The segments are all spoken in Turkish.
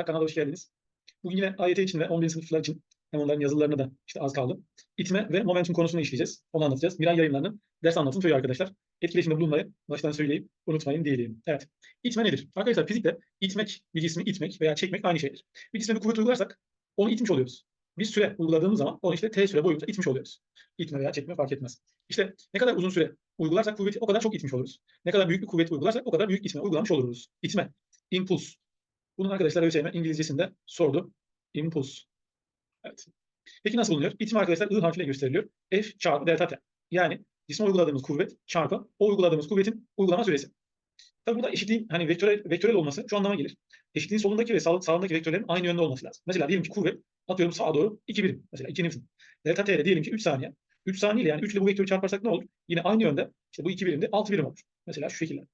arkadaşlar. Kanala hoş geldiniz. Bugün yine AYT için ve 11. sınıflar için hem onların yazılarını da işte az kaldı. İtme ve momentum konusunu işleyeceğiz. Onu anlatacağız. Miray yayınlarının ders anlatım köyü arkadaşlar. Etkileşimde bulunmayı baştan söyleyip unutmayın diyelim. Evet. İtme nedir? Arkadaşlar fizikte itmek, bir cismi itmek veya çekmek aynı şeydir. Bir cisme bir kuvvet uygularsak onu itmiş oluyoruz. Bir süre uyguladığımız zaman onu işte t süre boyunca itmiş oluyoruz. İtme veya çekme fark etmez. İşte ne kadar uzun süre uygularsak kuvveti o kadar çok itmiş oluruz. Ne kadar büyük bir kuvvet uygularsak o kadar büyük itme uygulamış oluruz. İtme, impuls. Bunun arkadaşlar ÖSYM İngilizcesinde sordu. Impuls. Evet. Peki nasıl bulunuyor? İtme arkadaşlar I harfiyle gösteriliyor. F çarpı delta T. Yani cisme uyguladığımız kuvvet çarpı o uyguladığımız kuvvetin uygulama süresi. Tabi burada eşitliğin hani vektörel, vektörel olması şu anlama gelir. Eşitliğin solundaki ve sağ, sağındaki vektörlerin aynı yönde olması lazım. Mesela diyelim ki kuvvet atıyorum sağa doğru 2 birim. Mesela 2 Newton. Delta T ile diyelim ki 3 saniye. 3 saniye ile yani 3 ile bu vektörü çarparsak ne olur? Yine aynı yönde işte bu 2 birimde 6 birim olur. Mesela şu şekilde.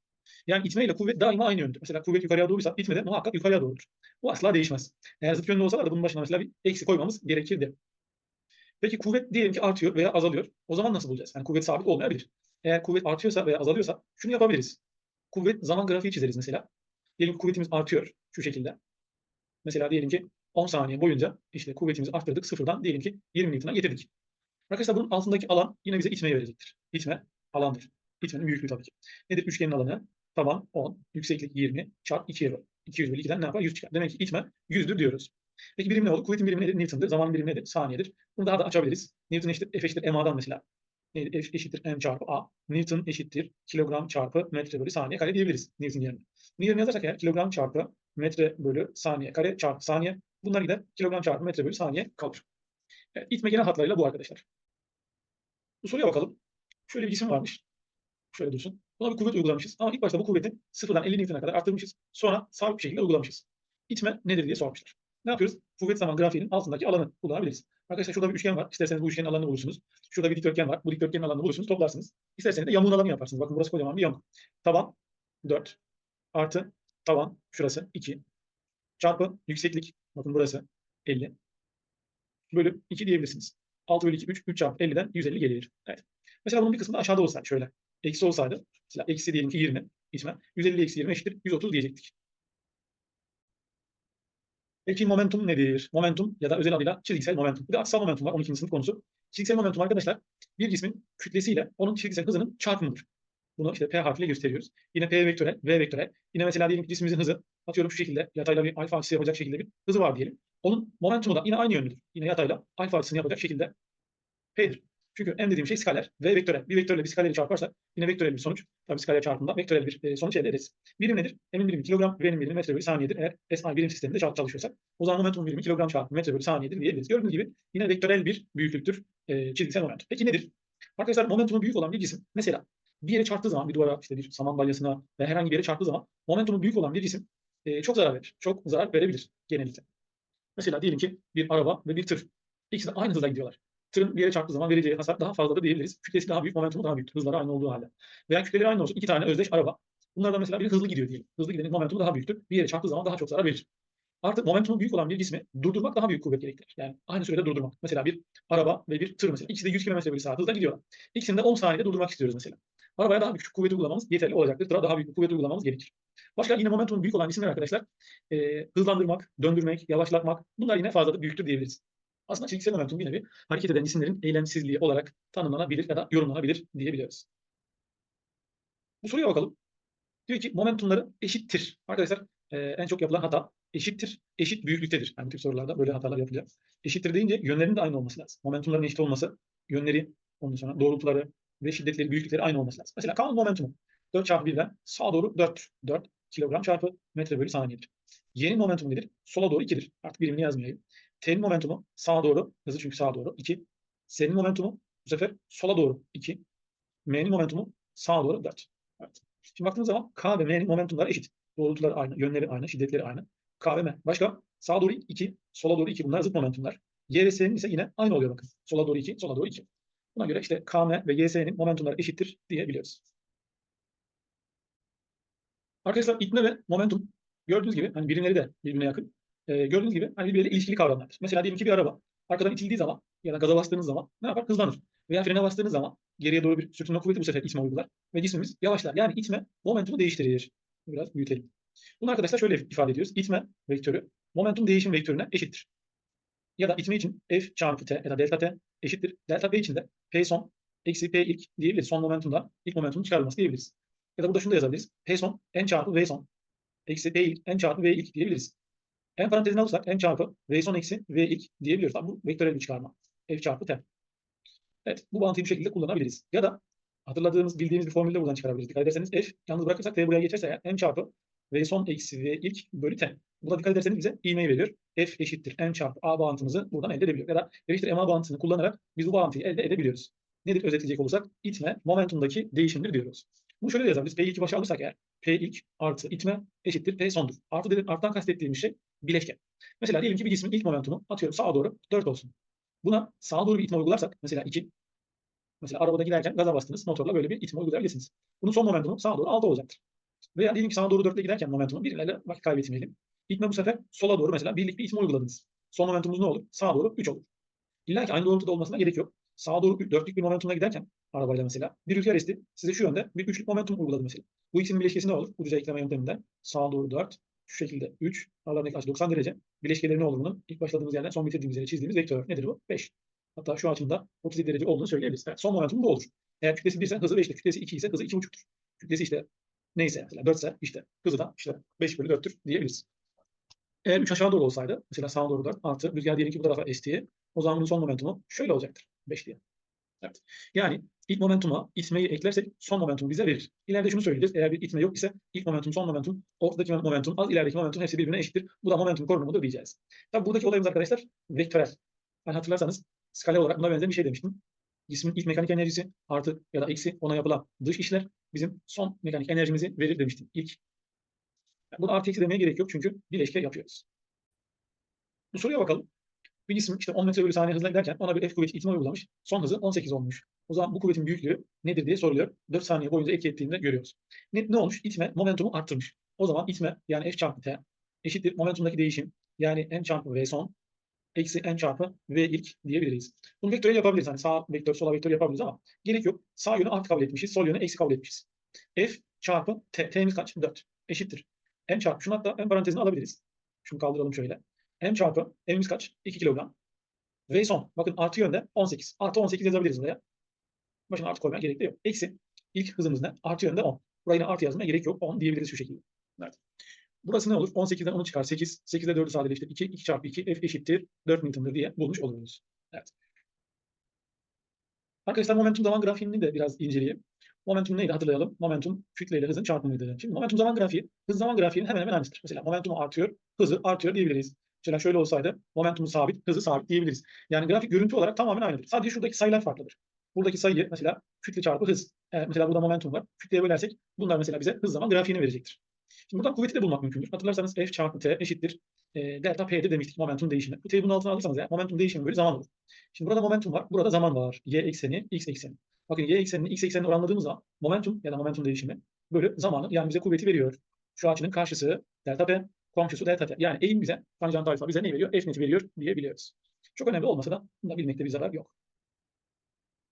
Yani itme ile kuvvet daima aynı yönde. Mesela kuvvet yukarıya doğruysa itme de muhakkak yukarıya doğrudur. Bu asla değişmez. Eğer zıt yönlü olsalar da bunun başına mesela bir eksi koymamız gerekirdi. Peki kuvvet diyelim ki artıyor veya azalıyor. O zaman nasıl bulacağız? Yani kuvvet sabit olmayabilir. Eğer kuvvet artıyorsa veya azalıyorsa şunu yapabiliriz. Kuvvet zaman grafiği çizeriz mesela. Diyelim ki kuvvetimiz artıyor şu şekilde. Mesela diyelim ki 10 saniye boyunca işte kuvvetimizi arttırdık sıfırdan diyelim ki 20 Newton'a getirdik. Arkadaşlar bunun altındaki alan yine bize itmeyi verecektir. İtme alandır. İtmenin büyüklüğü tabii ki. Nedir üçgenin alanı? Taban 10, yükseklik 20 çarp 2'ye böl. 200 bölü 2'den ne yapar? 100 çıkar. Demek ki itme 100'dür diyoruz. Peki birim ne olur? Kuvvetin birimi nedir? Newton'dır. Zaman birimi nedir? Saniyedir. Bunu daha da açabiliriz. Newton eşittir F eşittir MA'dan mesela. F eşittir M çarpı A. Newton eşittir kilogram çarpı metre bölü saniye kare diyebiliriz Newton yerine. Yerine yazarsak eğer kilogram çarpı metre bölü saniye kare çarpı saniye. Bunlar gider kilogram çarpı metre bölü saniye kalır. Evet, itme genel hatlarıyla bu arkadaşlar. Bu soruya bakalım. Şöyle bir cisim varmış. Şöyle dursun. Buna bir kuvvet uygulamışız. Ama ilk başta bu kuvveti sıfırdan 50 Newton'a kadar arttırmışız. Sonra sabit bir şekilde uygulamışız. İtme nedir diye sormuşlar. Ne yapıyoruz? Kuvvet zaman grafiğinin altındaki alanı kullanabiliriz. Arkadaşlar şurada bir üçgen var. İsterseniz bu üçgenin alanını bulursunuz. Şurada bir dikdörtgen var. Bu dikdörtgenin alanını bulursunuz, toplarsınız. İsterseniz de yamuğun alanı yaparsınız. Bakın burası kocaman bir yamuk. Taban 4 artı taban şurası 2 çarpı yükseklik bakın burası 50 bölü 2 diyebilirsiniz. 6 bölü 2 3 3 çarpı 50'den 150 gelir. Evet. Mesela bunun bir kısmı da aşağıda olsaydı şöyle. Eksi olsaydı mesela eksi diyelim ki 20 isme 150 eksi 20 eşittir 130 diyecektik. Peki momentum nedir? Momentum ya da özel adıyla çizgisel momentum. Bir de açısal momentum var 12. sınıf konusu. Çizgisel momentum arkadaşlar bir cismin kütlesiyle onun çizgisel hızının çarpımıdır. Bunu işte P harfiyle gösteriyoruz. Yine P vektörel, V vektörel. Yine mesela diyelim ki cismimizin hızı atıyorum şu şekilde yatayla bir alfa açısı yapacak şekilde bir hızı var diyelim. Onun momentumu da yine aynı yönlüdür. Yine yatayla alfa açısını yapacak şekilde P'dir. Çünkü M dediğim şey skaler. V vektörel. Bir vektörle bir skaleri çarparsak yine vektörel bir sonuç. Tabii skaler çarpımında vektörel bir e, sonuç elde ederiz. Birim nedir? M'in birimi kilogram, V'nin birimi metre bölü saniyedir. Eğer SI birim sisteminde çalışıyorsak o zaman momentum birimi kilogram çarpı metre bölü saniyedir diyebiliriz. Gördüğünüz gibi yine vektörel bir büyüklüktür e, çizgisel momentum. Peki nedir? Arkadaşlar momentumu büyük olan bir cisim mesela bir yere çarptığı zaman bir duvara işte bir saman balyasına ve herhangi bir yere çarptığı zaman momentumu büyük olan bir cisim e, çok zarar verir. Çok zarar verebilir genellikle. Mesela diyelim ki bir araba ve bir tır. İkisi de aynı hızla gidiyorlar. Tırın bir yere çarptığı zaman vereceği hasar daha fazla da diyebiliriz. Kütlesi daha büyük, momentumu daha büyük. Hızları aynı olduğu halde. Veya kütleleri aynı olsun. iki tane özdeş araba. Bunlardan mesela biri hızlı gidiyor diyelim. Hızlı gidenin momentumu daha büyüktür. Bir yere çarptığı zaman daha çok zarar verir. Artık momentumu büyük olan bir cismi durdurmak daha büyük kuvvet gerektirir. Yani aynı sürede durdurmak. Mesela bir araba ve bir tır mesela. İkisi de 100 km bölü saat hızla gidiyorlar. İkisini de 10 saniyede durdurmak istiyoruz mesela. Arabaya daha küçük kuvvet uygulamamız yeterli olacaktır. Tıra daha büyük kuvvet uygulamamız gerekir. Başka yine momentumu büyük olan cisimler arkadaşlar e, hızlandırmak, döndürmek, yavaşlatmak bunlar yine fazla da büyüktür diyebiliriz. Aslında çizgisel momentum bir nevi hareket eden cisimlerin eylemsizliği olarak tanımlanabilir ya da yorumlanabilir diyebiliyoruz. Bu soruya bakalım. Diyor ki momentumları eşittir. Arkadaşlar e, en çok yapılan hata eşittir, eşit büyüklüktedir. Yani bu tip sorularda böyle hatalar yapılıyor. Eşittir deyince yönlerinin de aynı olması lazım. Momentumların eşit olması, yönleri, ondan sonra doğrultuları ve şiddetleri, büyüklükleri aynı olması lazım. Mesela K'nın momentumu 4 çarpı 1'den sağa doğru 4, 4 kilogram çarpı metre bölü saniyedir. Y'nin momentumu nedir? Sola doğru 2'dir. Artık birimini yazmayayım. T'nin momentumu sağa doğru, hızı çünkü sağa doğru 2. S'nin momentumu bu sefer sola doğru 2. M'nin momentumu sağa doğru 4. Evet. Şimdi baktığımız zaman K ve M'nin momentumları eşit. Doğrultuları aynı, yönleri aynı, şiddetleri aynı. K ve M. Başka? Sağa doğru 2, sola doğru 2. Bunlar zıt momentumlar. Y ve S'nin ise yine aynı oluyor bakın. Sola doğru 2, sola doğru 2. Buna göre işte KM ve YS'nin momentumları eşittir diyebiliyoruz. Arkadaşlar itme ve momentum gördüğünüz gibi hani birimleri de birbirine yakın. Ee, gördüğünüz gibi hani birbirleriyle ilişkili kavramlardır. Mesela diyelim ki bir araba arkadan itildiği zaman ya da gaza bastığınız zaman ne yapar? Hızlanır. Veya frene bastığınız zaman geriye doğru bir sürtünme kuvveti bu sefer itme uygular ve cismimiz yavaşlar. Yani itme momentumu değiştirir. Biraz büyütelim. Bunu arkadaşlar şöyle ifade ediyoruz. İtme vektörü momentum değişim vektörüne eşittir. Ya da itme için F çarpı T ya da delta T eşittir. Delta P için de P son eksi P ilk diyebiliriz. Son momentumda ilk momentumun çıkarılması diyebiliriz. Ya da burada şunu da yazabiliriz. P son N çarpı V son eksi P ilk N çarpı V ilk diyebiliriz. N parantezine alırsak N çarpı V son eksi V ilk diyebiliyoruz. Tabi bu vektörel bir çıkarma. F çarpı T. Evet bu bağıntıyı bu şekilde kullanabiliriz. Ya da hatırladığımız, bildiğimiz bir formülle buradan çıkarabiliriz. Dikkat ederseniz F yalnız bırakırsak T buraya geçerse eğer N çarpı V son eksi V ilk bölü T. Burada dikkat ederseniz bize ivmeyi veriyor. F eşittir N çarpı A bağıntımızı buradan elde edebiliyor. Ya da F eşittir MA bağıntısını kullanarak biz bu bağıntıyı elde edebiliyoruz. Nedir özetleyecek olursak? İtme momentumdaki değişimdir diyoruz. Bunu şöyle de yazabiliriz. P2 başa alırsak eğer P ilk artı itme eşittir P sondur. Artı dedim, arttan kastettiğimiz şey bileşke. Mesela diyelim ki bir cismin ilk momentumu atıyorum sağa doğru 4 olsun. Buna sağa doğru bir itme uygularsak mesela 2 Mesela arabada giderken gaza bastınız. Motorla böyle bir itme uygulayabilirsiniz. Bunun son momentumu sağa doğru 6 olacaktır. Veya diyelim ki sağa doğru 4 ile giderken momentumu birilerle vakit kaybetmeyelim. İtme bu sefer sola doğru mesela birlik bir itme uyguladınız. Son momentumumuz ne olur? Sağa doğru 3 olur. İlla ki aynı doğrultuda olmasına gerek yok. Sağa doğru 4'lük bir momentumla giderken arabayla mesela bir rüzgar esti. Size şu yönde bir üçlük momentum uyguladı mesela. Bu ikisinin bileşkesi ne olur? Bu düzey ekleme yönteminden sağa doğru 4, şu şekilde 3, aralarındaki açı 90 derece. Bileşkeleri ne olur bunun? İlk başladığımız yerden son bitirdiğimiz yere çizdiğimiz vektör. Nedir bu? 5. Hatta şu açımda 37 derece olduğunu söyleyebiliriz. Evet, son momentum bu olur. Eğer kütlesi 1 ise hızı 5'tir. Kütlesi 2 ise hızı 2,5'tur. Kütlesi işte neyse mesela 4 ise işte hızı da işte 5 bölü 4'tür diyebiliriz. Eğer 3 aşağı doğru olsaydı mesela sağa doğru 4 artı rüzgar diyelim ki bu tarafa estiği o zaman bunun son momentumu şöyle olacaktır. 5 diye. Evet. Yani ilk momentuma itmeyi eklersek son momentumu bize verir. İleride şunu söyleyeceğiz. Eğer bir itme yok ise ilk momentum, son momentum, ortadaki momentum, az ilerideki momentum hepsi birbirine eşittir. Bu da momentum korunumudur diyeceğiz. Tabi buradaki olayımız arkadaşlar vektörel. Yani hatırlarsanız skala olarak buna benzer bir şey demiştim. Cismin ilk mekanik enerjisi artı ya da eksi ona yapılan dış işler bizim son mekanik enerjimizi verir demiştim. İlk. Yani bunu artı eksi demeye gerek yok çünkü bileşke yapıyoruz. Bu soruya bakalım. Bir cisim işte 10 metre bölü saniye hızla giderken ona bir F kuvveti itme uygulamış. Son hızı 18 olmuş. O zaman bu kuvvetin büyüklüğü nedir diye soruluyor. 4 saniye boyunca etki ettiğinde görüyoruz. Ne, ne olmuş? İtme momentumu arttırmış. O zaman itme yani F çarpı T eşittir momentumdaki değişim yani N çarpı V son eksi N çarpı V ilk diyebiliriz. Bunu vektörel yapabiliriz. Hani sağ vektör, sola vektör yapabiliriz ama gerek yok. Sağ yönü artı kabul etmişiz. Sol yönü eksi kabul etmişiz. F çarpı T. T'miz kaç? 4. Eşittir. N çarpı. Şunu hatta ön parantezine alabiliriz. Şunu kaldıralım şöyle. M çarpı M'imiz kaç? 2 kilogram. V son. Bakın artı yönde 18. Artı 18 yazabiliriz buraya. Başına artı koymaya gerek de yok. Eksi. İlk hızımız ne? Artı yönde 10. Buraya yine artı yazmaya gerek yok. 10 diyebiliriz şu şekilde. Evet. Burası ne olur? 18'den 10'u çıkar 8. 8'de 4'ü sadeleştir. 2, 2 çarpı 2 F eşittir 4 Newton'dur diye bulmuş oluruz. Evet. Arkadaşlar momentum zaman grafiğini de biraz inceleyelim. Momentum neydi hatırlayalım. Momentum kütle ile hızın çarpımıydı. Şimdi momentum zaman grafiği hız zaman grafiğinin hemen hemen aynısıdır. Mesela momentum artıyor, hızı artıyor diyebiliriz. Mesela şöyle olsaydı momentum sabit, hızı sabit diyebiliriz. Yani grafik görüntü olarak tamamen aynıdır. Sadece şuradaki sayılar farklıdır. Buradaki sayı mesela kütle çarpı hız. Eğer mesela burada momentum var. Kütleye bölersek bunlar mesela bize hız zaman grafiğini verecektir. Şimdi buradan kuvveti de bulmak mümkündür. Hatırlarsanız F çarpı T eşittir e, delta P'de demiştik momentum değişimi. Bu T'yi bunun altına alırsanız ya momentum değişimi böyle zaman olur. Şimdi burada momentum var. Burada zaman var. Y ekseni, X ekseni. Bakın Y eksenini X eksenini oranladığımız zaman momentum ya da momentum değişimi böyle zamanı yani bize kuvveti veriyor. Şu açının karşısı delta P, komşusu delta T. Yani eğim bize, tanjant alfa bize ne veriyor? F neti veriyor diyebiliyoruz. Çok önemli olmasa da bunu bilmekte bir zarar yok.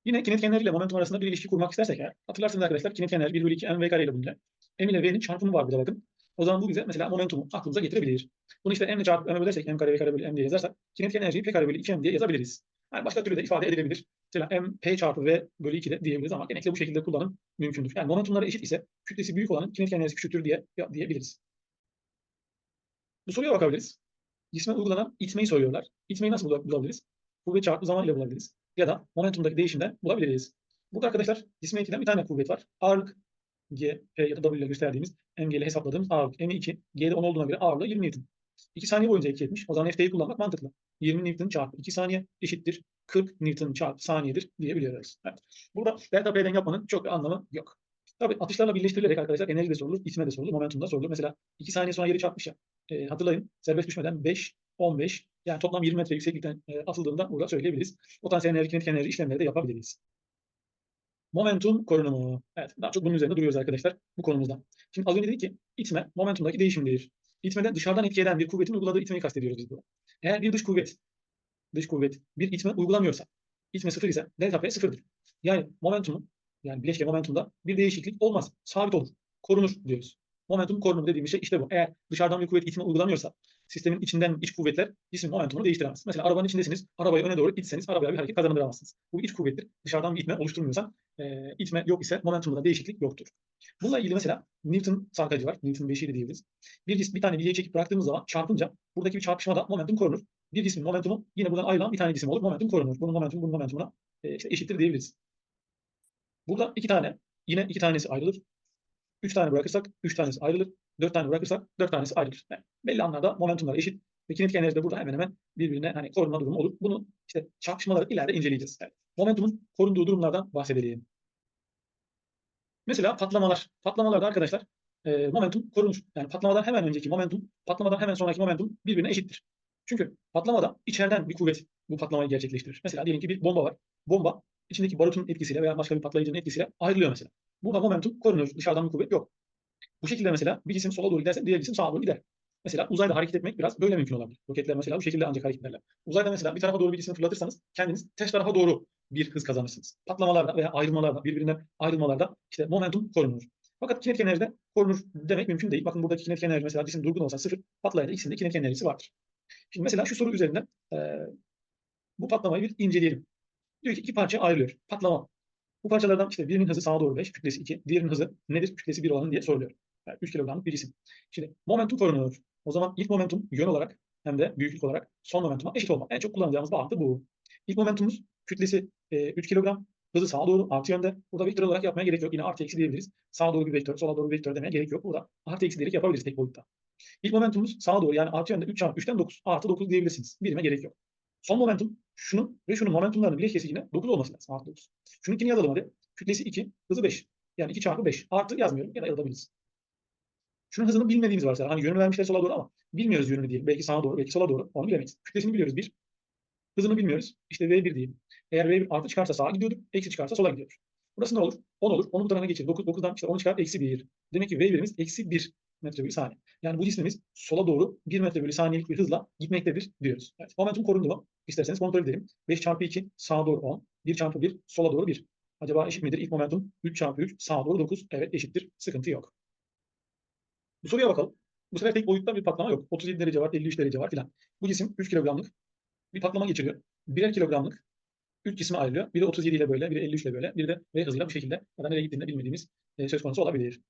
Yine kinetik enerji ile momentum arasında bir ilişki kurmak istersek eğer, hatırlarsınız arkadaşlar kinetik enerji 1 bölü 2 mv kare ile bulunuyor. M ile V'nin çarpımı var burada bakın. O zaman bu bize mesela momentumu aklımıza getirebilir. Bunu işte M ile çarpıp M'e bölersek M kare V kare bölü M diye yazarsak kinetik enerjiyi P kare bölü 2M diye yazabiliriz. Yani başka türlü de ifade edilebilir. Mesela M P çarpı V bölü 2 de diyebiliriz ama genellikle bu şekilde kullanım mümkündür. Yani momentumları eşit ise kütlesi büyük olanın kinetik enerjisi küçüktür diye diyebiliriz. Bu soruya bakabiliriz. Cisme uygulanan itmeyi soruyorlar. İtmeyi nasıl bulabiliriz? Kuvvet çarpı zaman ile bulabiliriz. Ya da momentumdaki değişimden bulabiliriz. Burada arkadaşlar cisme etkilen bir tane kuvvet var. Ağırlık G, P ya da W ile gösterdiğimiz MG ile hesapladığımız ağırlık M2. G'de 10 olduğuna göre ağırlığı 20 Newton. 2 saniye boyunca etki etmiş. O zaman FT'yi kullanmak mantıklı. 20 Newton çarpı 2 saniye eşittir 40 Newton çarpı saniyedir diyebiliyoruz. Evet. Burada delta P'den yapmanın çok bir anlamı yok. Tabii atışlarla birleştirilerek arkadaşlar enerji de sorulur, itme de sorulur, momentum da sorulur. Mesela 2 saniye sonra yeri çarpmış ya. E, hatırlayın serbest düşmeden 5, 15 yani toplam 20 metre yükseklikten e, atıldığında burada söyleyebiliriz. Potansiyel enerji, kinetik enerji işlemleri de yapabiliriz. Momentum korunumu. Evet, daha çok bunun üzerinde duruyoruz arkadaşlar bu konumuzda. Şimdi az önce dedik ki itme momentumdaki değişimdir. İtmeden dışarıdan etki eden bir kuvvetin uyguladığı itmeyi kastediyoruz biz burada. Eğer bir dış kuvvet, dış kuvvet bir itme uygulamıyorsa, itme sıfır ise delta P sıfırdır. Yani momentumun, yani bileşke momentumda bir değişiklik olmaz. Sabit olur. Korunur diyoruz. Momentum korunumu dediğimiz şey işte bu. Eğer dışarıdan bir kuvvet itme uygulamıyorsa, sistemin içinden iç kuvvetler cismin momentumunu değiştiremez. Mesela arabanın içindesiniz, arabayı öne doğru itseniz arabaya bir hareket kazandıramazsınız. Bu iç kuvvettir. Dışarıdan bir itme oluşturmuyorsan, e, itme yok ise momentumda değişiklik yoktur. Bununla ilgili mesela Newton sarkacı var. Newton beşiği de diyebiliriz. Bir, cis- bir tane bileği çekip bıraktığımız zaman çarpınca buradaki bir çarpışmada momentum korunur. Bir cismin momentumu yine buradan ayrılan bir tane cisim olur. Momentum korunur. Bunun momentumu bunun momentumuna e, işte eşittir diyebiliriz. Burada iki tane, yine iki tanesi ayrılır. Üç tane bırakırsak üç tanesi ayrılır. Dört tane bırakırsak dört tanesi ayrılır. Yani belli anlarda momentumlar eşit. Ve kinetik enerji de burada hemen hemen birbirine hani korunma durumu olur. Bunu işte çarpışmaları ileride inceleyeceğiz. Evet. Momentumun korunduğu durumlardan bahsedelim. Mesela patlamalar. Patlamalarda arkadaşlar e, momentum korunur. Yani patlamadan hemen önceki momentum, patlamadan hemen sonraki momentum birbirine eşittir. Çünkü patlamada içeriden bir kuvvet bu patlamayı gerçekleştirir. Mesela diyelim ki bir bomba var. Bomba içindeki barutun etkisiyle veya başka bir patlayıcının etkisiyle ayrılıyor mesela. Burada momentum korunur. Dışarıdan bir kuvvet yok. Bu şekilde mesela bir cisim sola doğru giderse diğer cisim sağa doğru gider. Mesela uzayda hareket etmek biraz böyle mümkün olabilir. Roketler mesela bu şekilde ancak hareket ederler. Uzayda mesela bir tarafa doğru bir cismi fırlatırsanız kendiniz ters tarafa doğru bir hız kazanırsınız. Patlamalarda veya ayrılmalarda, birbirinden ayrılmalarda işte momentum korunur. Fakat kinetik enerjide korunur demek mümkün değil. Bakın buradaki kinetik enerji mesela cisim durgun olsa sıfır, patlayınca ikisinde kinetik enerjisi vardır. Şimdi mesela şu soru üzerinden eee, bu patlamayı bir inceleyelim. Diyor ki iki parça ayrılıyor. Patlama. Bu parçalardan işte birinin hızı sağa doğru 5, kütlesi 2. Diğerinin hızı nedir? Kütlesi 1 olanın diye soruluyor. Yani 3 kilogramlık bir cisim. Şimdi momentum korunur. O zaman ilk momentum yön olarak hem de büyüklük olarak son momentuma eşit olmak. En çok kullanacağımız bağıntı bu. İlk momentumumuz kütlesi e, 3 kilogram. Hızı sağa doğru artı yönde. Burada vektör olarak yapmaya gerek yok. Yine artı eksi diyebiliriz. Sağa doğru bir vektör, sola doğru bir vektör demeye gerek yok. Burada artı eksi diyerek yapabiliriz tek boyutta. İlk momentumumuz sağa doğru yani artı yönde 3 çarpı 3'ten 9. Artı 9 diyebilirsiniz. Birime gerek yok. Son momentum şunun ve şunun momentumlarının bileşkesi yine 9 olması lazım. Artı 9. Şununkini yazalım hadi. Kütlesi 2, hızı 5. Yani 2 çarpı 5. Artı yazmıyorum ya da yazabiliriz. Şunun hızını bilmediğimiz varsa hani yönünü vermişler sola doğru ama bilmiyoruz yönünü diyelim. Belki sağa doğru, belki sola doğru. Onu bilemeyiz. Kütlesini biliyoruz 1. Hızını bilmiyoruz. İşte V1 diyelim. Eğer V1 artı çıkarsa sağa gidiyordur, eksi çıkarsa sola gidiyordur. Burası ne olur? 10 olur. 10'u bu tarafa geçir. 9, 9'dan işte 10 çıkar eksi 1. Demek ki V1'imiz eksi 1 metre bölü saniye. Yani bu cismimiz sola doğru 1 metre bölü saniyelik bir hızla gitmektedir diyoruz. Evet. Momentum korundu mu? İsterseniz kontrol edelim. 5 çarpı 2 sağa doğru 10. 1 çarpı 1 sola doğru 1. Acaba eşit midir? İlk momentum 3 çarpı 3 sağa doğru 9. Evet eşittir. Sıkıntı yok. Bu soruya bakalım. Bu sefer tek boyutta bir patlama yok. 37 derece var, 53 derece var filan. Bu cisim 3 kilogramlık bir patlama geçiriyor. Birer kilogramlık 3 cisme ayrılıyor. Biri 37 ile böyle, biri 53 ile böyle, biri de V hızıyla bu şekilde ya da nereye gittiğini bilmediğimiz e, söz konusu olabilir.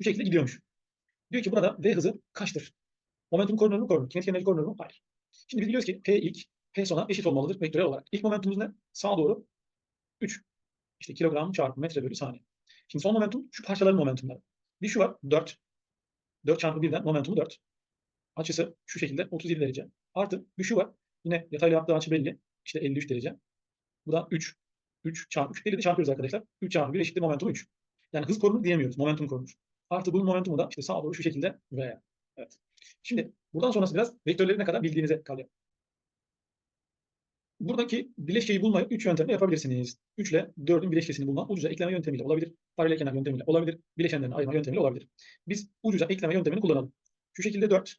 Bu şekilde gidiyormuş. Diyor ki burada V hızı kaçtır? Momentum korunur mu? Korunur. Kinetik enerji korunur mu? Hayır. Şimdi biz biliyoruz ki P ilk, P sona eşit olmalıdır vektörel olarak. İlk momentumumuz ne? Sağa doğru 3. İşte kilogram çarpı metre bölü saniye. Şimdi son momentum şu parçaların momentumları. Bir şu var 4. 4 çarpı 1'den momentumu 4. Açısı şu şekilde 37 derece. Artı bir şu var. Yine yatayla yaptığı açı belli. İşte 53 derece. Bu da 3. 3 çarpı 3. de çarpıyoruz arkadaşlar. 3 çarpı 1 eşittir momentum 3. Yani hız korunur diyemiyoruz. Momentum korunur. Artı bunun momentumu da işte sağa doğru şu şekilde V. Evet. Şimdi buradan sonrası biraz vektörleri ne kadar bildiğinize kalıyor. Buradaki bileşkeyi bulmayı 3 yöntemle yapabilirsiniz. 3 ile 4'ün bileşkesini bulma ucuca ekleme yöntemiyle olabilir. Paralel kenar yöntemiyle olabilir. Bileşenlerini ayırma yöntemiyle olabilir. Biz ucuca ekleme yöntemini kullanalım. Şu şekilde 4.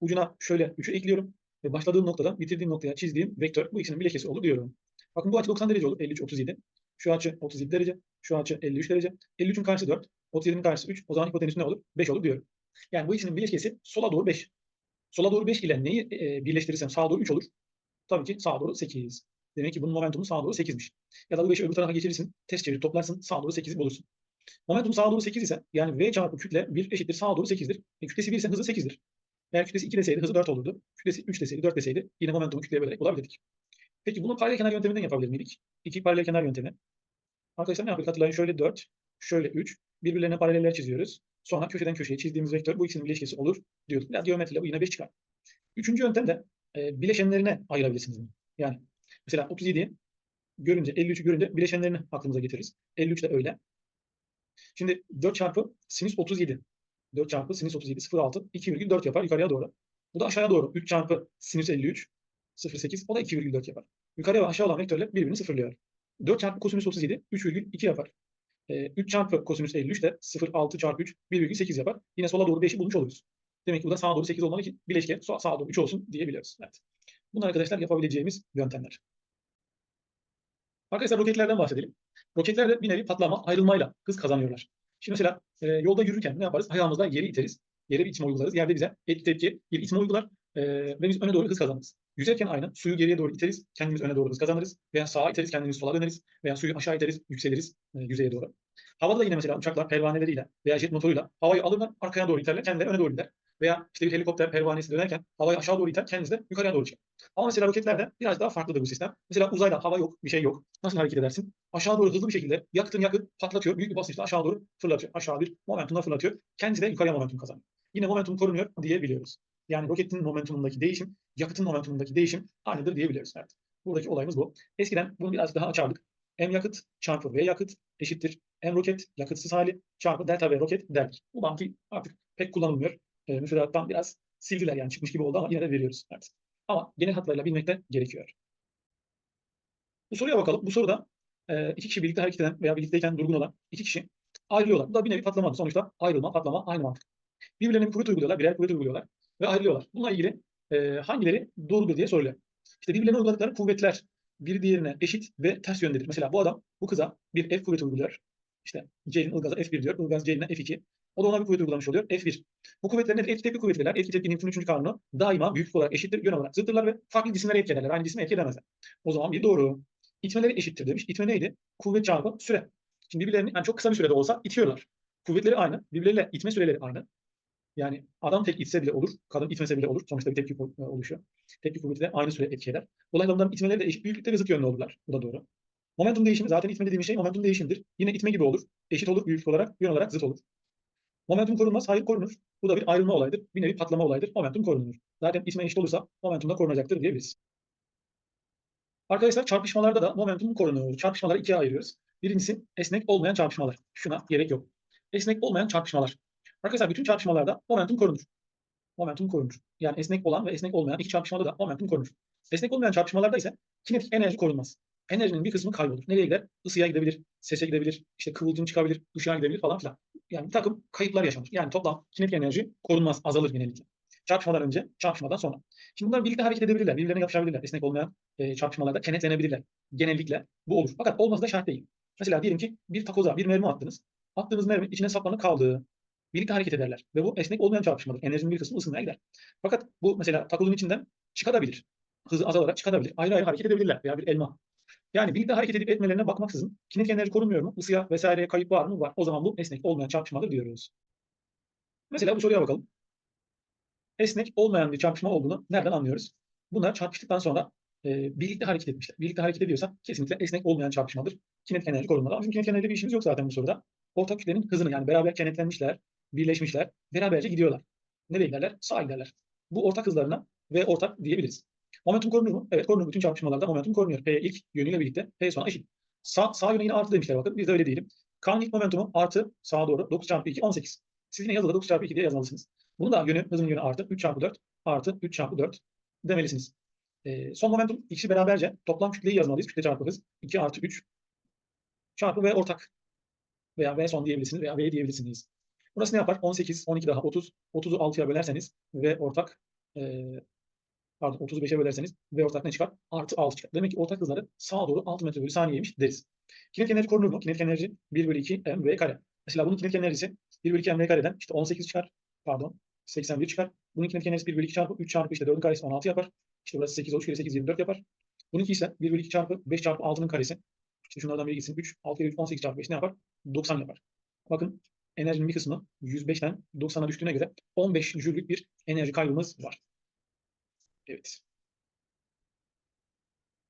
Ucuna şöyle 3'ü ekliyorum. Ve başladığım noktadan bitirdiğim noktaya çizdiğim vektör bu ikisinin bileşkesi olur diyorum. Bakın bu açı 90 derece olur. 53, 37. Şu açı 37 derece. Şu açı 53 derece. 53'ün karşısı 4. 37'nin karşısı 3. O zaman hipotenüsü ne olur? 5 olur diyorum. Yani bu ikisinin bileşkesi sola doğru 5. Sola doğru 5 ile neyi e, birleştirirsem sağa doğru 3 olur. Tabii ki sağa doğru 8. Demek ki bunun momentumu sağa doğru 8'miş. Ya da bu 5'i öbür tarafa geçirirsin. Ters çevir toplarsın. Sağa doğru 8'i bulursun. Momentum sağa doğru 8 ise yani V çarpı kütle 1 eşittir sağa doğru 8'dir. E, kütlesi 1 ise hızı 8'dir. Eğer kütlesi 2 deseydi hızı 4 olurdu. Kütlesi 3 deseydi 4 deseydi yine momentumu kütleye bölerek bulabilirdik. Peki bunu paralel kenar yönteminden yapabilir miydik? İki paralel kenar yöntemi. Arkadaşlar ne yapıyorduk? Hatırlayın şöyle 4, şöyle 3. Birbirlerine paraleller çiziyoruz. Sonra köşeden köşeye çizdiğimiz vektör bu ikisinin bileşkesi olur diyorduk. Biraz geometriyle bu yine 5 çıkar. Üçüncü yöntem de e, bileşenlerine ayırabilirsiniz. Yani mesela 37'yi görünce, 53'ü görünce bileşenlerini aklımıza getiririz. 53 de öyle. Şimdi 4 çarpı sinüs 37. 4 çarpı sinüs 37 0,6 2,4 yapar yukarıya doğru. Bu da aşağıya doğru 3 çarpı sinüs 53 0,8 o da 2,4 yapar. Yukarıya ve aşağı olan vektörler birbirini sıfırlıyor. 4 çarpı kosinüs 37 3,2 yapar. Ee, 3 çarpı kosinüs 53 de 0,6 çarpı 3 1,8 yapar. Yine sola doğru 5'i bulmuş oluruz. Demek ki bu da sağa doğru 8 olmalı ki bileşke sağa doğru 3 olsun diyebiliyoruz. Evet. Bunlar arkadaşlar yapabileceğimiz yöntemler. Arkadaşlar roketlerden bahsedelim. Roketler de bir nevi patlama, ayrılmayla hız kazanıyorlar. Şimdi mesela e, yolda yürürken ne yaparız? Ayağımızla yeri iteriz. Yere bir itme uygularız. Yerde bize etki tepki bir itme uygular. Ee, ve biz öne doğru hız kazanırız. Yüzerken aynı. Suyu geriye doğru iteriz. Kendimiz öne doğru hız kazanırız. Veya sağa iteriz. Kendimiz sola döneriz. Veya suyu aşağı iteriz. Yükseliriz e, yüzeye doğru. Havada da yine mesela uçaklar pervaneleriyle veya jet motoruyla havayı alırlar arkaya doğru iterler. Kendileri öne doğru gider. Veya işte bir helikopter pervanesi dönerken havayı aşağı doğru iter. Kendisi de yukarıya doğru çıkar. Ama mesela roketlerde biraz daha farklıdır bu sistem. Mesela uzayda hava yok, bir şey yok. Nasıl hareket edersin? Aşağı doğru hızlı bir şekilde yakıtın yakıt patlatıyor. Büyük bir basınçla aşağı doğru fırlatıyor. Aşağı bir momentumla fırlatıyor. Kendisi de yukarıya momentum kazanıyor. Yine momentum korunuyor diyebiliyoruz. Yani roketin momentumundaki değişim, yakıtın momentumundaki değişim aynıdır diyebiliyoruz. Evet. Buradaki olayımız bu. Eskiden bunu biraz daha açardık. M yakıt çarpı V yakıt eşittir. M roket yakıtsız hali çarpı delta V roket derdik. Bu mantık artık pek kullanılmıyor. E, müfredattan biraz sildiler yani çıkmış gibi oldu ama yine de veriyoruz. Evet. Ama genel hatlarıyla bilmek de gerekiyor. Bu soruya bakalım. Bu soruda e, iki kişi birlikte hareket eden veya birlikteyken durgun olan iki kişi ayrılıyorlar. Bu da bir nevi patlama. Sonuçta ayrılma, patlama aynı mantık. Birbirlerine bir kuvvet uyguluyorlar, birer kuvvet uyguluyorlar ve ayrılıyorlar. Bununla ilgili e, hangileri doğrudur diye soruluyor. İşte birbirlerine uyguladıkları kuvvetler bir diğerine eşit ve ters yöndedir. Mesela bu adam bu kıza bir F kuvveti uyguluyor. İşte Ceylin Ilgaz'a F1 diyor. Ilgaz Ceylin'e F2. O da ona bir kuvvet uygulamış oluyor. F1. Bu kuvvetler nedir? Etki tepki kuvvetler. Etki tepki Newton'un 3. kanunu daima büyüklük olarak eşittir, yön olarak zıttırlar ve farklı cisimlere etki ederler. Aynı cisme etki edemezler. O zaman bir doğru. İtmeleri eşittir demiş. İtme neydi? Kuvvet çarpı süre. Şimdi birbirlerini yani çok kısa bir sürede olsa itiyorlar. Kuvvetleri aynı. Birbirleriyle itme süreleri aynı. Yani adam tek itse bile olur, kadın itmese bile olur. Sonuçta bir tepki e, oluşuyor. Tepki kuvveti de aynı süre etki eder. Dolayısıyla onların itmeleri de eşit büyüklükte ve zıt yönlü olurlar. Bu da doğru. Momentum değişimi zaten itme dediğimiz şey momentum değişimidir. Yine itme gibi olur. Eşit olur büyüklük olarak, yön olarak zıt olur. Momentum korunmaz, hayır korunur. Bu da bir ayrılma olayıdır. Bir nevi patlama olayıdır. Momentum korunur. Zaten itme eşit olursa momentum da korunacaktır diyebiliriz. Arkadaşlar çarpışmalarda da momentum korunur. Çarpışmaları ikiye ayırıyoruz. Birincisi esnek olmayan çarpışmalar. Şuna gerek yok. Esnek olmayan çarpışmalar. Arkadaşlar bütün çarpışmalarda momentum korunur. Momentum korunur. Yani esnek olan ve esnek olmayan iki çarpışmada da momentum korunur. Esnek olmayan çarpışmalarda ise kinetik enerji korunmaz. Enerjinin bir kısmı kaybolur. Nereye gider? Isıya gidebilir, sese gidebilir, işte kıvılcım çıkabilir, ışığa gidebilir falan filan. Yani bir takım kayıplar yaşanır. Yani toplam kinetik enerji korunmaz, azalır genellikle. Çarpışmadan önce, çarpışmadan sonra. Şimdi bunlar birlikte hareket edebilirler, birbirlerine yapışabilirler. Esnek olmayan e, çarpışmalarda kenetlenebilirler. Genellikle bu olur. Fakat olması da şart değil. Mesela diyelim ki bir takoza bir mermi attınız. Attığınız mermi içine saplanıp kaldı. Birlikte hareket ederler. Ve bu esnek olmayan çarpışmadır. Enerjinin bir kısmı ısınmaya gider. Fakat bu mesela takozun içinden çıkabilir. Hızı azalarak çıkabilir. Ayrı ayrı hareket edebilirler. Veya bir elma. Yani birlikte hareket edip etmelerine bakmaksızın kinetik enerji korunmuyor mu? Isıya vesaireye kayıp var mı? Var. O zaman bu esnek olmayan çarpışmadır diyoruz. Mesela bu soruya bakalım. Esnek olmayan bir çarpışma olduğunu nereden anlıyoruz? Bunlar çarpıştıktan sonra e, birlikte hareket etmişler. Birlikte hareket ediyorsa kesinlikle esnek olmayan çarpışmadır. Kinetik enerji korunmalı. Ama bizim kinetik enerjiyle bir işimiz yok zaten bu soruda. Ortak kütlenin hızını yani beraber kenetlenmişler, birleşmişler, beraberce gidiyorlar. Nereye giderler? Sağa giderler. Bu ortak hızlarına ve ortak diyebiliriz. Momentum korunur mu? Evet korunur. Bütün çarpışmalarda momentum korunuyor. P ilk yönüyle birlikte P sonra eşit. Sağ, sağ yöne yine artı demişler bakın. Biz de öyle diyelim. K'nın ilk momentumu artı sağa doğru 9 çarpı 2 18. Siz yine yazıda 9 çarpı 2 diye yazmalısınız. Bunu da yönü, hızın yönü artı 3 çarpı 4 artı 3 çarpı 4 demelisiniz. E, son momentum ikisi beraberce toplam kütleyi yazmalıyız. Kütle çarpı hız 2 artı 3 çarpı V ortak veya V son diyebilirsiniz veya V diyebilirsiniz. Burası ne yapar? 18, 12 daha 30. 30'u 6'ya bölerseniz V ortak e, pardon 30'u 5'e bölerseniz V ortak ne çıkar? Artı 6 çıkar. Demek ki ortak hızları sağa doğru 6 metre bölü saniyeymiş deriz. Kinetik enerji korunur mu? Kinetik enerji 1 bölü 2 m v kare. Mesela bunun kinetik enerjisi 1 bölü 2 m v kareden işte 18 çıkar. Pardon 81 çıkar. Bunun kinetik enerjisi 1 bölü 2 çarpı 3 çarpı işte 4'ün karesi 16 yapar. İşte burası 8 13 kere 8 24 yapar. Bununki ise 1 bölü 2 çarpı 5 çarpı 6'nın karesi. İşte şunlardan biri gitsin 3, 6 kere 3 18 çarpı 5 ne yapar? 90 yapar. Bakın enerjinin bir kısmı 105'ten 90'a düştüğüne göre 15 jüllük bir enerji kaybımız var. Evet.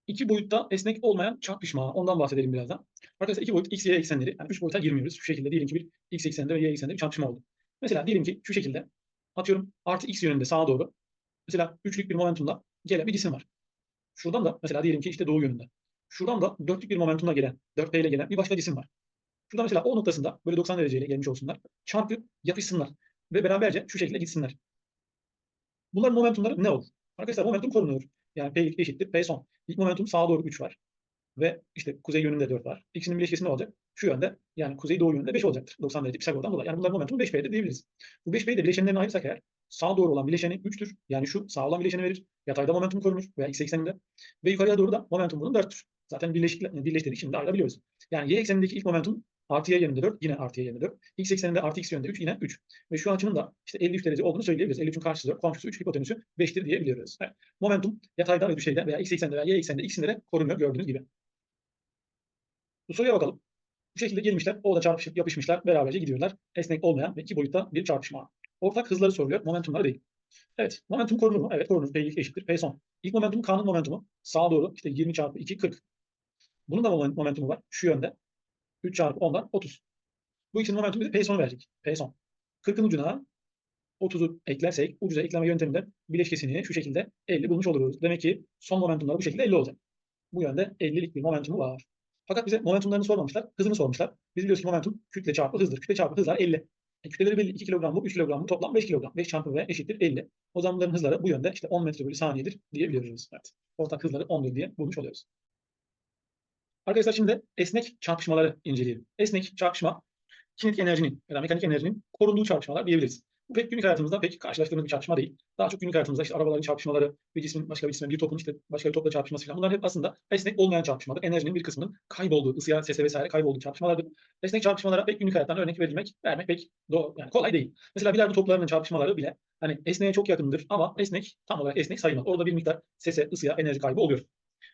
İki boyutta esnek olmayan çarpışma. Ondan bahsedelim birazdan. Arkadaşlar iki boyut x, y eksenleri. Yani üç boyuta girmiyoruz. Şu şekilde diyelim ki bir x ekseninde ve y ekseninde bir çarpışma oldu. Mesela diyelim ki şu şekilde atıyorum artı x yönünde sağa doğru. Mesela üçlük bir momentumla gelen bir cisim var. Şuradan da mesela diyelim ki işte doğu yönünde. Şuradan da dörtlük bir momentumla gelen, 4P ile gelen bir başka cisim var. Şurada mesela o noktasında böyle 90 dereceyle gelmiş olsunlar. Çarpıp yapışsınlar. Ve beraberce şu şekilde gitsinler. Bunların momentumları ne olur? Arkadaşlar momentum korunur. Yani P eşittir P son. İlk momentum sağa doğru 3 var. Ve işte kuzey yönünde 4 var. İkisinin bileşkesi ne olacak? Şu yönde yani kuzey doğu yönünde 5 olacaktır. 90 derece Pisagor'dan dolayı. Yani bunların momentumu 5P'dir diyebiliriz. Bu 5P'yi de bileşenlerine ayırsak eğer sağa doğru olan bileşeni 3'tür. Yani şu sağ olan bileşeni verir. Yatayda momentum korunur veya x ekseninde. Ve yukarıya doğru da momentum bunun 4'tür. Zaten birleşik, birleştirdik şimdi ayırabiliyoruz. Yani y eksenindeki ilk momentum Artı y yönünde 4 yine artı y yönünde 4. X ekseninde artı x yönünde 3 yine 3. Ve şu açının da işte 53 derece olduğunu söyleyebiliriz. 53'ün karşısı 4, komşusu 3, hipotenüsü 5'tir diyebiliyoruz. Evet. Momentum yatayda ve düşeyde veya x ekseninde veya y ekseninde ikisinde de korunuyor gördüğünüz gibi. Bu soruya bakalım. Bu şekilde gelmişler, o da çarpışıp yapışmışlar, beraberce gidiyorlar. Esnek olmayan ve iki boyutta bir çarpışma. Ortak hızları soruluyor, momentumları değil. Evet, momentum korunur mu? Evet, korunur. P ilk eşittir, P son. İlk momentum K'nın momentumu. Sağa doğru işte 20 çarpı 2, 40. Bunun da moment- momentumu var. Şu yönde. 3 çarpı 10'dan 30. Bu ikisinin momentumu bize P verecek. P son. 40'ın ucuna 30'u eklersek ucuza ekleme yönteminde bileşkesini şu şekilde 50 bulmuş oluruz. Demek ki son momentumları bu şekilde 50 olacak. Bu yönde 50'lik bir momentumu var. Fakat bize momentumlarını sormamışlar, hızını sormuşlar. Biz biliyoruz ki momentum kütle çarpı hızdır. Kütle çarpı hızlar 50. E, kütleleri belli. 2 kilogram bu, 3 kilogram bu. Toplam 5 kilogram. 5 çarpı V eşittir 50. O zaman bunların hızları bu yönde işte 10 metre bölü saniyedir diyebiliyoruz. Evet. Ortak hızları 10'dur diye bulmuş oluyoruz. Arkadaşlar şimdi de esnek çarpışmaları inceleyelim. Esnek çarpışma kinetik enerjinin ya da mekanik enerjinin korunduğu çarpışmalar diyebiliriz. Bu pek günlük hayatımızda pek karşılaştığımız bir çarpışma değil. Daha çok günlük hayatımızda işte arabaların çarpışmaları, bir cismin başka bir cisme, bir topun işte başka bir topla çarpışması falan. Bunlar hep aslında esnek olmayan çarpışmadır. Enerjinin bir kısmının kaybolduğu, ısıya, sese vesaire kaybolduğu çarpışmalardır. Esnek çarpışmalara pek günlük hayattan örnek verilmek, vermek pek doğru, yani kolay değil. Mesela bilardo toplarının çarpışmaları bile hani esneğe çok yakındır ama esnek tam olarak esnek sayılmaz. Orada bir miktar sese, ısıya enerji kaybı oluyor.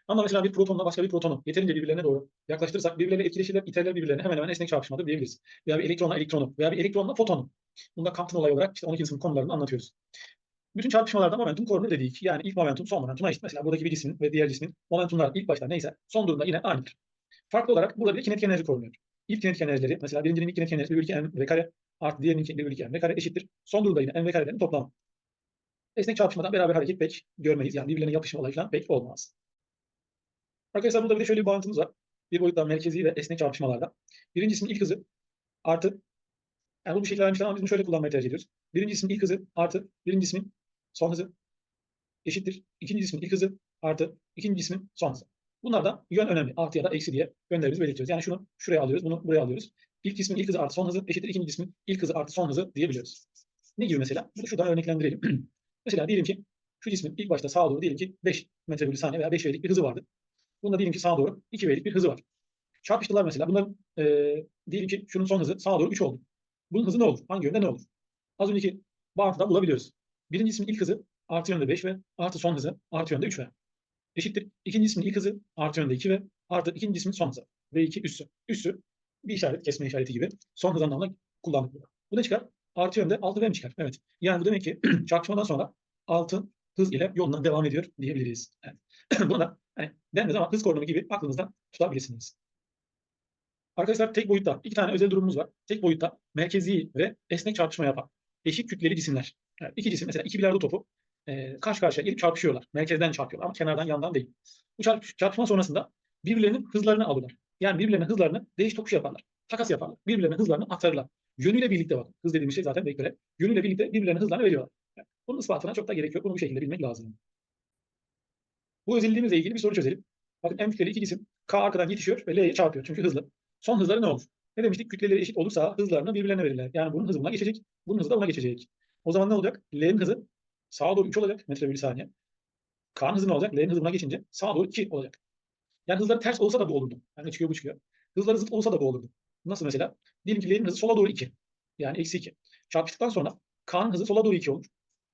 Ama mesela bir protonla başka bir protonu yeterince birbirlerine doğru yaklaştırırsak birbirleriyle etkileşirler, iterler birbirlerine hemen hemen esnek çarpışmadır diyebiliriz. Veya bir elektronla elektronu veya bir elektronla fotonu. Bunda Compton olayı olarak işte 12. sınıf konularını anlatıyoruz. Bütün çarpışmalarda momentum korunur dedik. Yani ilk momentum son momentuma eşit. Mesela buradaki bir cismin ve diğer cismin momentumlar ilk başta neyse son durumda yine aynıdır. Farklı olarak burada bir kinetik enerji korunuyor. İlk kinetik enerjileri mesela birincinin ilk kinetik enerjisi 1 2 m kare artı diğerinin 1 2 m kare eşittir. Son durumda yine m v karelerin toplamı. Esnek çarpışmadan beraber hareket pek görmeyiz. Yani birbirlerine yapışma olayı falan pek olmaz. Arkadaşlar burada bir de şöyle bir bağıntımız var. Bir boyuttan merkezi ve esnek çarpışmalarda. Birinci cismin ilk hızı artı yani bu bir şekilde vermişler ama biz bunu şöyle kullanmayı tercih ediyoruz. Birinci cismin ilk hızı artı birinci cismin son hızı eşittir. İkinci cismin ilk hızı artı ikinci cismin son hızı. Bunlarda yön önemli. Artı ya da eksi diye yönlerimizi belirtiyoruz. Yani şunu şuraya alıyoruz, bunu buraya alıyoruz. İlk cismin ilk hızı artı son hızı eşittir. ikinci cismin ilk hızı artı son hızı diyebiliyoruz. Ne gibi mesela? Bunu şuradan örneklendirelim. mesela diyelim ki şu cismin ilk başta sağa doğru diyelim ki 5 metre bölü saniye veya 5 V'lik bir hızı vardı. Bunda diyelim ki sağa doğru 2 V'lik bir hızı var. Çarpıştılar mesela. Bunların e, diyelim ki şunun son hızı sağa doğru 3 oldu. Bunun hızı ne olur? Hangi yönde ne olur? Az önceki bağıntıdan bulabiliyoruz. Birinci cismin ilk hızı artı yönde 5 ve artı son hızı artı yönde 3 ve eşittir. İkinci cismin ilk hızı artı yönde 2 ve artı ikinci cismin son hızı. V2 üssü. Üssü bir işaret, kesme işareti gibi son hız anlamında kullandık. Bu ne çıkar? Artı yönde 6 V mi çıkar? Evet. Yani bu demek ki çarpışmadan sonra 6 hız ile yoluna devam ediyor diyebiliriz. Evet. Bunu da hani denmez ama hız korunumu gibi aklınızda tutabilirsiniz. Arkadaşlar tek boyutta iki tane özel durumumuz var. Tek boyutta merkezi ve esnek çarpışma yapan eşit kütleli cisimler. Yani iki cisim mesela iki bilardo topu e, karşı karşıya gelip çarpışıyorlar. Merkezden çarpıyorlar ama kenardan yandan değil. Bu çarp çarpışma sonrasında birbirlerinin hızlarını alırlar. Yani birbirlerinin hızlarını değiş tokuş yaparlar. Takas yaparlar. Birbirlerinin hızlarını aktarırlar. Yönüyle birlikte bakın. Hız dediğimiz şey zaten vektörel. Yönüyle birlikte birbirlerinin hızlarını veriyorlar. Yani bunun ispatına çok da gerek yok. Bunu bu şekilde bilmek lazım. Bu özelliğimizle ilgili bir soru çözelim. Bakın M kütleli iki cisim K arkadan yetişiyor ve L'ye çarpıyor. Çünkü hızlı. Son hızları ne olur? Ne demiştik? Kütleleri eşit olursa hızlarını birbirlerine verirler. Yani bunun hızı buna geçecek. Bunun hızı da buna geçecek. O zaman ne olacak? L'nin hızı sağa doğru 3 olacak metre bölü saniye. K'nın hızı ne olacak? L'nin hızı buna geçince sağa doğru 2 olacak. Yani hızları ters olsa da bu olurdu. Yani çıkıyor bu çıkıyor. Hızları zıt olsa da bu olurdu. Nasıl mesela? Diyelim ki L'nin hızı sola doğru 2. Yani eksi 2. Çarpıştıktan sonra K'nın hızı sola doğru 2 olur.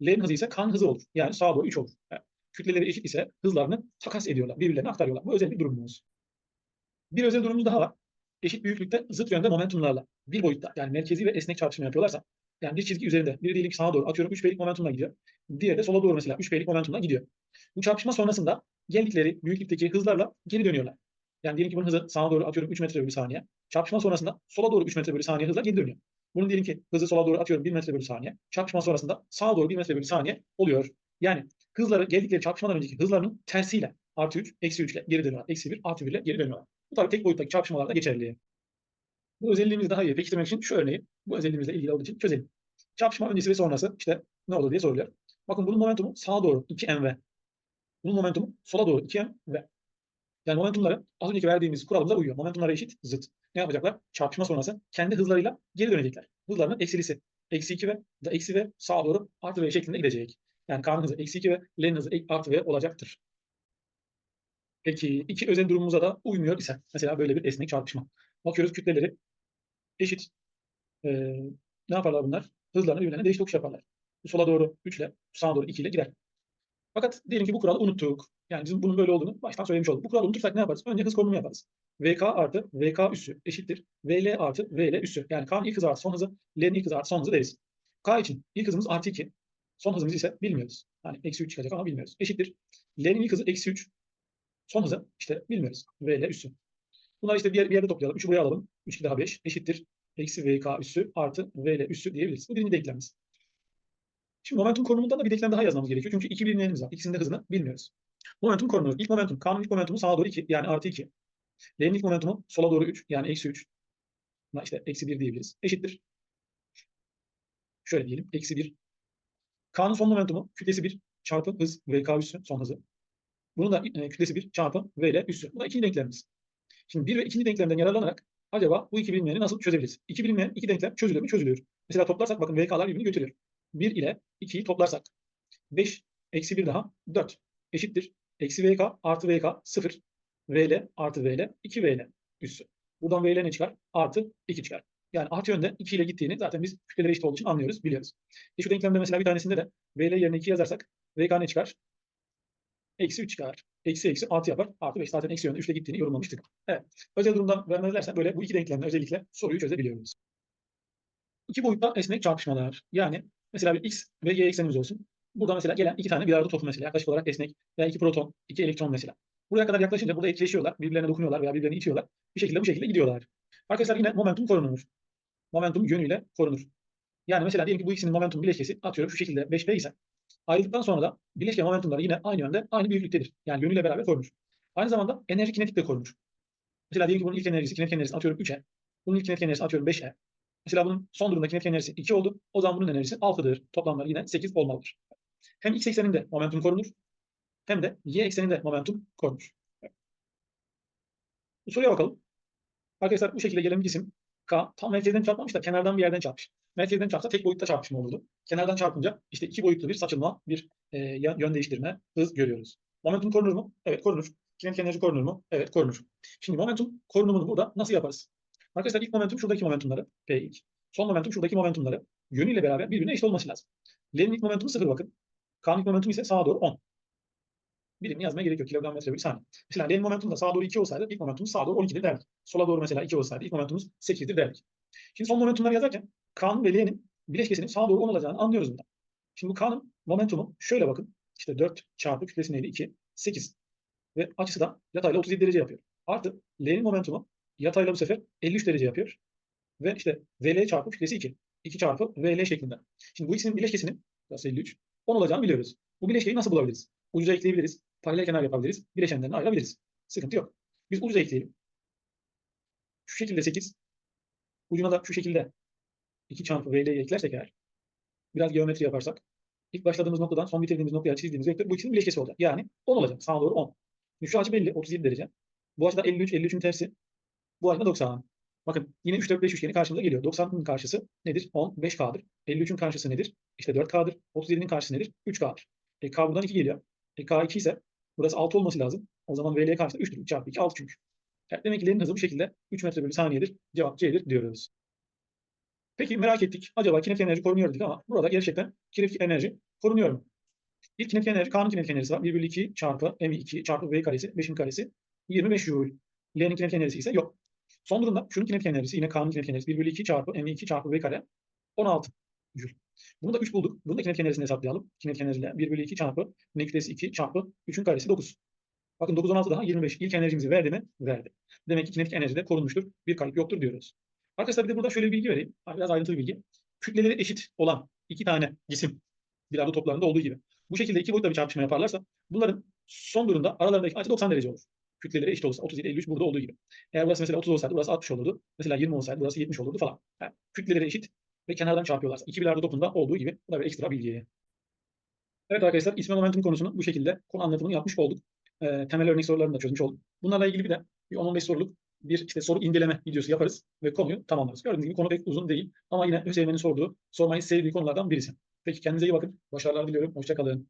L'nin hızı ise K'nın hızı olur. Yani sağa doğru 3 olur. Yani kütleleri eşit ise hızlarını takas ediyorlar. Birbirlerine aktarıyorlar. Bu özel bir durumumuz. Bir özel durumumuz daha var. Eşit büyüklükte zıt yönde momentumlarla bir boyutta yani merkezi ve esnek çarpışma yapıyorlarsa yani bir çizgi üzerinde biri diyelim ki sağa doğru atıyorum 3 B'lik momentumla gidiyor. Diğeri de sola doğru mesela 3 B'lik momentumla gidiyor. Bu çarpışma sonrasında geldikleri büyüklükteki hızlarla geri dönüyorlar. Yani diyelim ki bunun hızı sağa doğru atıyorum 3 metre bölü saniye. Çarpışma sonrasında sola doğru 3 metre bölü saniye hızla geri dönüyor. Bunun diyelim ki hızı sola doğru atıyorum 1 metre bölü saniye. Çarpışma sonrasında sağa doğru 1 metre bölü saniye oluyor. Yani hızları geldikleri çarpışmadan önceki hızlarının tersiyle artı 3, eksi 3 ile geri dönüyorlar. Eksi 1, artı 1 ile geri dönüyorlar. Bu tabii tek boyuttaki çarpışmalarda geçerli. Bu özelliğimizi daha iyi pekiştirmek için şu örneği bu özelliğimizle ilgili olduğu için çözelim. Çarpışma öncesi ve sonrası işte ne olur diye soruluyor. Bakın bunun momentumu sağa doğru 2mv. Bunun momentumu sola doğru 2mv. Yani momentumları az önceki verdiğimiz kuralımıza uyuyor. Momentumlara eşit zıt. Ne yapacaklar? Çarpışma sonrası kendi hızlarıyla geri dönecekler. Hızlarının eksilisi. Eksi 2 ve da eksi ve sağa doğru artı v şeklinde gidecek. Yani K'nın hızı eksi 2 ve L'nin hızı artı v olacaktır. Peki iki özel durumumuza da uymuyor ise mesela böyle bir esnek çarpışma. Bakıyoruz kütleleri eşit. Ee, ne yaparlar bunlar? Hızlarını birbirlerine değiş tokuş yaparlar. Sola doğru 3 ile, sağa doğru 2 ile gider. Fakat diyelim ki bu kuralı unuttuk. Yani bizim bunun böyle olduğunu baştan söylemiş olduk. Bu kuralı unutursak ne yaparız? Önce hız konumu yaparız. VK artı VK üssü eşittir. VL artı VL üssü. Yani K'nın ilk hızı artı son hızı, L'nin ilk hızı artı son hızı deriz. K için ilk hızımız artı 2. Son hızımız ise bilmiyoruz. Yani eksi 3 çıkacak ama bilmiyoruz. Eşittir. L'nin ilk hızı eksi 3. Son hızı işte bilmiyoruz. VL üssü. Bunları işte bir, yer, bir yerde toplayalım. 3'ü buraya alalım. 3 2 daha 5 eşittir. Eksi VK üssü artı VL üssü diyebiliriz. Bu birinci denklemimiz. Şimdi momentum konumundan da bir denklem daha yazmamız gerekiyor. Çünkü iki bilinmeyenimiz var. İkisinin de hızını bilmiyoruz. Momentum korunur. İlk momentum, K'nın ilk momentumu sağa doğru 2 yani artı 2. L'nin ilk momentumu sola doğru 3 yani eksi 3. Buna işte eksi 1 diyebiliriz. Eşittir. Şöyle diyelim. Eksi 1. K'nın son momentumu kütlesi 1 çarpı hız VK üssü son hızı. Bunun da e, kütlesi 1 çarpı VL üssü. Bu da ikinci denklemimiz. Şimdi bir ve ikinci denklemden yararlanarak acaba bu iki bilinmeyeni nasıl çözebiliriz? İki bilinmeyen iki denklem çözülür mü? Çözülüyor. Mesela toplarsak bakın VK'lar birbirini götürüyor. 1 ile 2'yi toplarsak 5 eksi 1 daha 4 eşittir. Eksi VK artı VK 0. VL artı VL 2 VL üssü. Buradan VL ne çıkar? Artı 2 çıkar. Yani artı yönde 2 ile gittiğini zaten biz kütleleri eşit olduğu için anlıyoruz, biliyoruz. E şu denklemde mesela bir tanesinde de VL yerine 2 yazarsak VK ne çıkar? Eksi 3 çıkar. Eksi eksi artı yapar. Artı 5 zaten eksi yönde 3'le gittiğini yorumlamıştık. Evet. Özel durumdan vermezlerse böyle bu iki denklemle özellikle soruyu çözebiliyoruz. İki boyutta esnek çarpışmalar. Yani mesela bir x ve y eksenimiz olsun. Burada mesela gelen iki tane bir arada topu mesela yaklaşık olarak esnek veya iki proton, iki elektron mesela. Buraya kadar yaklaşınca burada etkileşiyorlar, birbirlerine dokunuyorlar veya birbirlerini itiyorlar. Bir şekilde bu şekilde gidiyorlar. Arkadaşlar yine momentum korunur. Momentum yönüyle korunur. Yani mesela diyelim ki bu ikisinin momentum bileşkesi atıyorum şu şekilde 5P ise ayrıldıktan sonra da bileşke momentumları yine aynı yönde, aynı büyüklüktedir. Yani yönüyle beraber korunur. Aynı zamanda enerji kinetik de korunur. Mesela diyelim ki bunun ilk enerjisi, kinetik enerjisi atıyorum 3'e. Bunun ilk kinetik enerjisi atıyorum 5'e. Mesela bunun son durumda kinetik enerjisi 2 oldu. O zaman bunun enerjisi 6'dır. Toplamları yine 8 olmalıdır. Hem x ekseninde momentum korunur hem de y ekseninde momentum korunur. Bu soruya bakalım. Arkadaşlar bu şekilde gelen bir cisim K tam merkezden çarpmamış da kenardan bir yerden çarpmış. Merkezden çarpsa tek boyutta çarpışma olurdu. Kenardan çarpınca işte iki boyutlu bir saçılma, bir e, yön değiştirme, hız görüyoruz. Momentum korunur mu? Evet korunur. Kinetik enerji korunur mu? Evet korunur. Şimdi momentum korunumunu burada nasıl yaparız? Arkadaşlar ilk momentum şuradaki momentumları P ilk. Son momentum şuradaki momentumları yönüyle beraber birbirine eşit olması lazım. L'nin ilk momentumu 0 bakın. K'nın ilk momentumu ise sağa doğru 10. Birimini yazmaya gerek yok. Kilogram metre bölü saniye. Mesela L'nin momentumu da sağa doğru 2 olsaydı ilk momentumumuz sağa doğru 12'dir derdik. Sola doğru mesela 2 olsaydı ilk momentumumuz 8'dir derdik. Şimdi son momentumları yazarken K'nın ve L'nin bileşkesinin sağa doğru 10 olacağını anlıyoruz bundan. Şimdi bu K'nın momentumu şöyle bakın. İşte 4 çarpı kütlesi neydi? 2. 8. Ve açısı da yatayla 37 derece yapıyor. Artı L'nin momentumu yatayla bu sefer 53 derece yapıyor. Ve işte VL çarpı kütlesi 2. 2 çarpı VL şeklinde. Şimdi bu ikisinin bileşkesinin burası 53. 10 olacağını biliyoruz. Bu bileşkeyi nasıl bulabiliriz? Ucuza ekleyebiliriz. Paralel kenar yapabiliriz. Bileşenlerini ayırabiliriz. Sıkıntı yok. Biz ucuza ekleyelim. Şu şekilde 8. Ucuna da şu şekilde 2 çarpı VL'yi eklersek eğer biraz geometri yaparsak ilk başladığımız noktadan son bitirdiğimiz noktaya çizdiğimiz vektör bu ikisinin bileşkesi olacak. Yani 10 olacak. Sağa doğru 10. Şu açı belli. 37 derece. Bu açıda 53. 53'ün tersi. Bu açıda 90. Bakın yine 3 4 5 üçgeni karşımıza geliyor. 90'ın karşısı nedir? 10 5K'dır. 53'ün karşısı nedir? İşte 4K'dır. 37'nin karşısı nedir? 3K'dır. E, K buradan 2 geliyor. E, K 2 ise burası 6 olması lazım. O zaman VL karşısında 3'tür. 3 çarpı 2 6 çünkü. Yani demek ki L'nin hızı bu şekilde 3 metre bölü saniyedir. Cevap C'dir diyoruz. Peki merak ettik. Acaba kinetik enerji korunuyor dedik ama burada gerçekten kinetik enerji korunuyor mu? İlk kinetik enerji, K'nın kinetik enerjisi var. 1 bölü 2 çarpı M2 çarpı V karesi, 5'in karesi 25 Joule. L'nin kinetik enerjisi ise yok. Son durumda şunun kinetik enerjisi yine K'nın kinetik enerjisi 1 bölü 2 çarpı M2 çarpı V kare 16 Joule. Bunu da 3 bulduk. Bunu da kinetik enerjisini hesaplayalım. Kinetik enerjiyle 1 bölü 2 çarpı N kütlesi 2 çarpı 3'ün karesi 9. Bakın 9 16 daha 25. İlk enerjimizi verdi mi? Verdi. Demek ki kinetik enerji de korunmuştur. Bir kayıp yoktur diyoruz. Arkadaşlar bir de burada şöyle bir bilgi vereyim. Biraz ayrıntılı bilgi. Kütleleri eşit olan iki tane cisim bilardo toplarında olduğu gibi. Bu şekilde iki boyutla bir çarpışma yaparlarsa bunların son durumda aralarındaki açı 90 derece olur. Kütleleri eşit olursa 37 53 burada olduğu gibi. Eğer burası mesela 30 olsaydı burası 60 olurdu. Mesela 20 olsaydı burası 70 olurdu falan. Yani kütleleri eşit ve kenardan çarpıyorlarsa iki bilardo topunda olduğu gibi. Bu da bir ekstra bilgi. Evet arkadaşlar isme momentum konusunu bu şekilde konu anlatımını yapmış olduk. E, temel örnek sorularını da çözmüş olduk. Bunlarla ilgili bir de bir 10-15 soruluk bir işte soru inceleme videosu yaparız ve konuyu tamamlarız. Gördüğünüz gibi konu pek uzun değil ama yine Hüseyin'in sorduğu, sormayı sevdiği konulardan birisi. Peki kendinize iyi bakın. Başarılar diliyorum. Hoşçakalın.